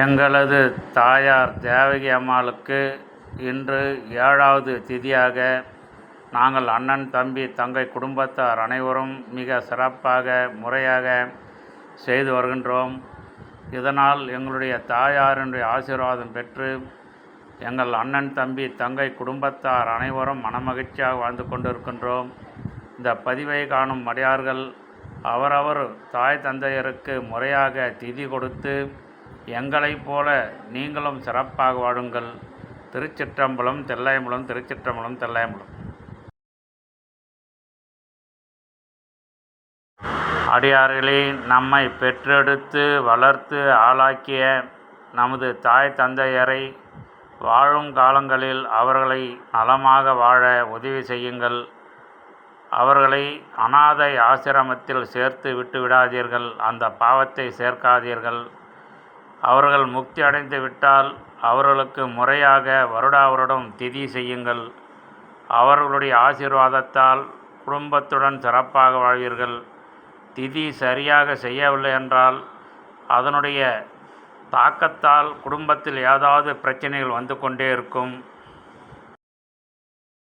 எங்களது தாயார் தேவகி அம்மாளுக்கு இன்று ஏழாவது திதியாக நாங்கள் அண்ணன் தம்பி தங்கை குடும்பத்தார் அனைவரும் மிக சிறப்பாக முறையாக செய்து வருகின்றோம். இதனால் எங்களுடைய தாயாரினுடைய ஆசீர்வாதம் பெற்று எங்கள் அண்ணன் தம்பி தங்கை குடும்பத்தார் அனைவரும் மனமகிழ்ச்சியாக வாழ்ந்து கொண்டிருக்கின்றோம். இந்த பதிவை காணும் அடியார்கள் அவரவர் தாய் தந்தையருக்கு முறையாக திதி கொடுத்து எங்களைப் போல நீங்களும் சிறப்பாக வாழுங்கள். திருச்சிற்றம்பலம் தெல்லாயம்பலம் திருச்சிற்றம்பலம் தெல்லாயம்பலம் அடியார்களே நம்மை பெற்றெடுத்து வளர்த்து ஆளாக்கிய நமது தாய் தந்தையரை வாழும் காலங்களில் அவர்களை நலமாக வாழ உதவி செய்யுங்கள். அவர்களை அனாதை ஆசிரமத்தில் சேர்த்து விட்டு விடாதீர்கள். அந்த பாவத்தை சேர்க்காதீர்கள். அவர்கள் முக்தி அடைந்து விட்டால் அவர்களுக்கு முறையாக வருடா வருடம் திதி செய்யுங்கள். அவர்களுடைய ஆசீர்வாதத்தால் குடும்பத்துடன் சிறப்பாக வாழ்வீர்கள். திதி சரியாக செய்யவில்லை என்றால் அதனுடைய தாக்கத்தால் குடும்பத்தில் ஏதாவது பிரச்சனைகள் வந்து கொண்டே இருக்கும்.